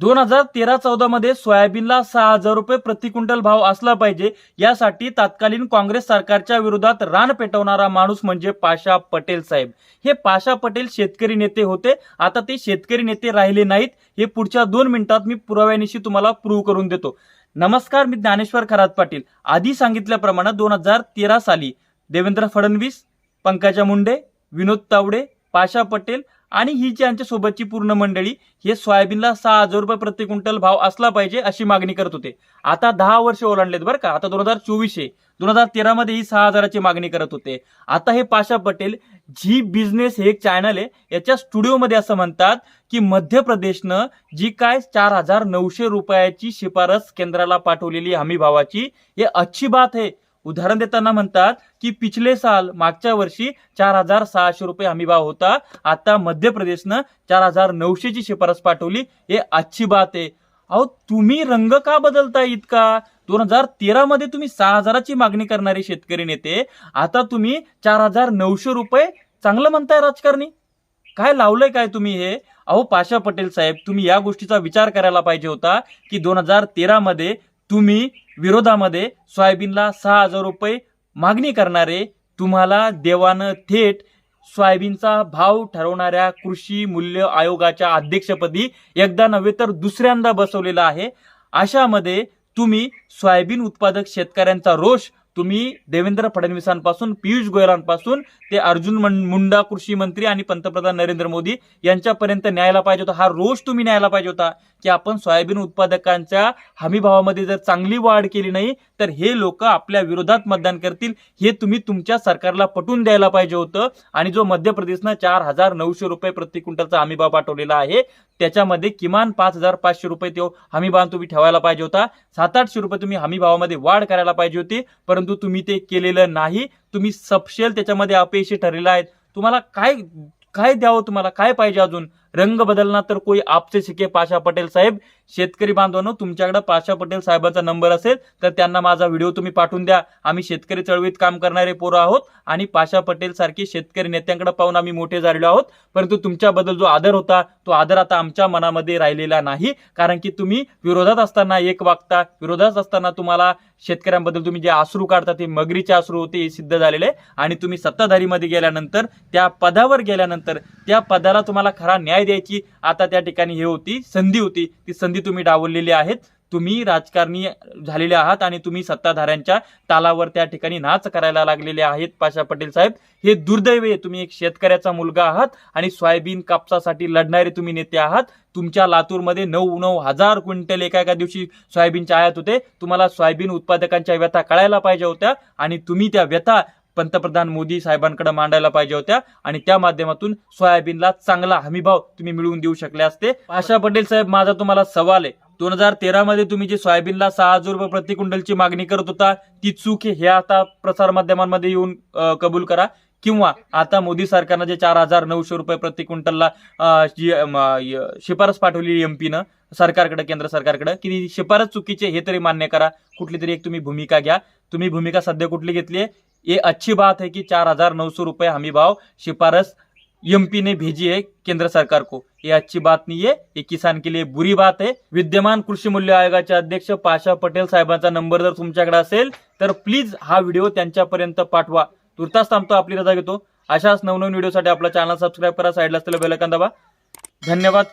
दोन हजार तेरा चौदा मध्ये सोयाबीनला सहा हजार रुपये प्रति क्विंटल भाव असला पाहिजे यासाठी तत्कालीन काँग्रेस सरकारच्या विरोधात रान पेटवणारा माणूस म्हणजे पाशा पटेल साहेब. हे पाशा पटेल शेतकरी नेते होते. आता ते शेतकरी नेते राहिले नाहीत. हे पुढच्या दोन मिनिटात मी पुराव्यानिशी तुम्हाला प्रूव्ह करून देतो. नमस्कार मी ज्ञानेश्वर खरात पाटील. आधी सांगितल्याप्रमाणे दोन हजार तेरा साली देवेंद्र फडणवीस पंकजा मुंडे विनोद तावडे पाशा पटेल आणि ही जी आमच्यासोबतची सोबतची पूर्ण मंडळी हे सोयाबीनला सहा हजार रुपये प्रति क्विंटल भाव असला पाहिजे अशी मागणी करत होते. आता दहा वर्ष ओलांडलेत बरं का. आता दोन हजार चोवीस आहे. दोन हजार तेरामध्ये ही सहा हजाराची मागणी करत होते. आता हे पाशा पटेल जी बिझनेस हे एक चॅनल आहे याच्या स्टुडिओमध्ये असं म्हणतात की मध्य प्रदेशनं जी काय चार हजार नऊशे रुपयाची शिफारस केंद्राला पाठवलेली हमी भावाची हे अच्छी बात आहे. उदाहरण देताना म्हणतात की पिछले साल मागच्या वर्षी चार हजार सहाशे रुपये हमी भाव होता. आता मध्य प्रदेशनं चार हजार नऊशेची शिफारस पाठवली. हे अच्छी बात आहे. अहो तुम्ही रंग का बदलताय इतका? दोन हजार तेरा मध्ये तुम्ही सहा हजाराची मागणी करणारे शेतकरी नेते. आता तुम्ही चार हजार नऊशे रुपये चांगलं म्हणताय राजकारणी. काय लावलंय काय तुम्ही हे? अहो पाशा पटेल साहेब तुम्ही या गोष्टीचा विचार करायला पाहिजे होता की दोन हजार तेरा मध्ये तुम्ही विरोधामध्ये सोयाबीनला सहा हजार रुपये मागणी करणारे तुम्हाला देवानं थेट सोयाबीनचा भाव ठरवणाऱ्या कृषी मूल्य आयोगाच्या अध्यक्षपदी एकदा नव्हे तर दुसऱ्यांदा बसवलेला आहे. अशामध्ये तुम्ही सोयाबीन उत्पादक शेतकऱ्यांचा रोष तुम्ही देवेंद्र फडणवीसांपासून पियुष गोयलांपासून ते अर्जुन मुंडा कृषी मंत्री आणि पंतप्रधान नरेंद्र मोदी यांच्यापर्यंत न्यायला पाहिजे होता. हा रोष तुम्ही न्यायला पाहिजे होता की आपण सोयाबीन उत्पादकांच्या हमी भावामध्ये जर चांगली वाढ केली नाही तर हे लोक आपल्या विरोधात मतदान करतील. हे तुम्ही तुमच्या सरकारला पटवून द्यायला पाहिजे होतं. आणि जो मध्य प्रदेशनं चार हजार नऊशे रुपये प्रति क्विंटलचा हमी भाव पाठवलेला आहे त्याच्यामध्ये किमान पाच हजार पाचशे रुपये तो हमी भाव तुम्ही ठेवायला पाहिजे होता. सात आठशे रुपये तुम्ही हमी भावामध्ये वाढ करायला पाहिजे होती परंतु तुम्ही ते केलेलं नाही. तुम्ही सपशेल त्याच्यामध्ये अपयशी ठरलेला आहेत. तुम्हाला काय काय द्यावं तुम्हाला? काय पाहिजे अजून? रंग बदलणार तर कोई आपसे शिके पाशा पटेल साहेब. शेतकरी बांधवांनो तुमच्याकडे पाशा पटेल साहेबांचा नंबर असेल तर त्यांना माझा व्हिडिओ तुम्ही पाठवून द्या. आम्ही शेतकरी चळवळीत काम करणारे पोरं आहोत आणि पाशा पटेल सारखे शेतकरी नेत्यांकडे पाहून आम्ही मोठे झालेलो आहोत. परंतु तुमच्याबद्दल जो आदर होता तो आदर आता आमच्या मनामध्ये राहिलेला नाही. कारण की तुम्ही विरोधात असताना एक वागता विरोधात असताना तुम्हाला शेतकऱ्यांबद्दल तुम्ही जे आश्रू काढता ते मगरीचे आश्रू होते हे सिद्ध झालेले. आणि तुम्ही सत्ताधारीमध्ये गेल्यानंतर त्या पदावर गेल्यानंतर त्या पदाला तुम्हाला खरा न्याय द्यायची. आता त्या ठिकाणी हे होती संधी होती. ती संधी तुम्ही डावललेली आहेत. तुम्ही राजकारणी झालेले आहात आणि तुम्ही सत्ताधाऱ्यांच्या तालावर त्या ठिकाणी नाच करायला लागलेले आहेत. पाशा पटेल साहेब हे दुर्दैव आहे. तुम्ही एक शेतकऱ्याचा मुलगा आहात आणि सोयाबीन कापसासाठी लढणारे तुम्ही नेते आहात. तुमच्या लातूरमध्ये नऊ नऊ हजार क्विंटल एका एका दिवशी सोयाबीनच्या आयात होते. तुम्हाला सोयाबीन उत्पादकांच्या व्यथा कळायला पाहिजे होत्या आणि तुम्ही त्या व्यथा पंतप्रधान मोदी साहेबांकडे मांडायला पाहिजे होत्या आणि त्या माध्यमातून सोयाबीनला चांगला हमीभाव तुम्ही मिळवून देऊ शकले असते. आशा पटेल साहेब माझा तुम्हाला सवाल आहे. दोन हजार तेरा मध्ये तुम्ही जे सोयाबीनला सहा हजार रुपये प्रति क्विंटलची मागणी करत होता ती चूक आहे हे आता प्रसार माध्यमांमध्ये येऊन कबूल करा. किंवा आता मोदी सरकारनं जे चार हजार नऊशे रुपये प्रति क्विंटलला शिफारस पाठवली एमपीनं सरकारकडे केंद्र सरकारकडे की शिफारस चुकीचे हे तरी मान्य करा. कुठली तरी एक तुम्ही भूमिका घ्या. तुम्ही भूमिका सध्या कुठली घेतली आहे? ये अच्छी बात है कि चार हजार नौ सौ रुपये हमी भाव शिफारस एमपी ने भेजी है केंद्र सरकार को। ये अच्छी बात नहीं है ये किसान के लिए बुरी बात है। विद्यमान कृषी मूल्य आयोगाचे अध्यक्ष पाशा पटेल साहेबांचा नंबर जर तुमच्याकडे असेल तर प्लीज हा व्हिडिओ त्यांच्यापर्यंत पाठवा. तुर्तास थांबतो आपली रजा घेतो. अशाच नवनवीन व्हिडिओसाठी आपला चॅनल सबस्क्राईब करा साईडला असलेला बेल दाबा. धन्यवाद.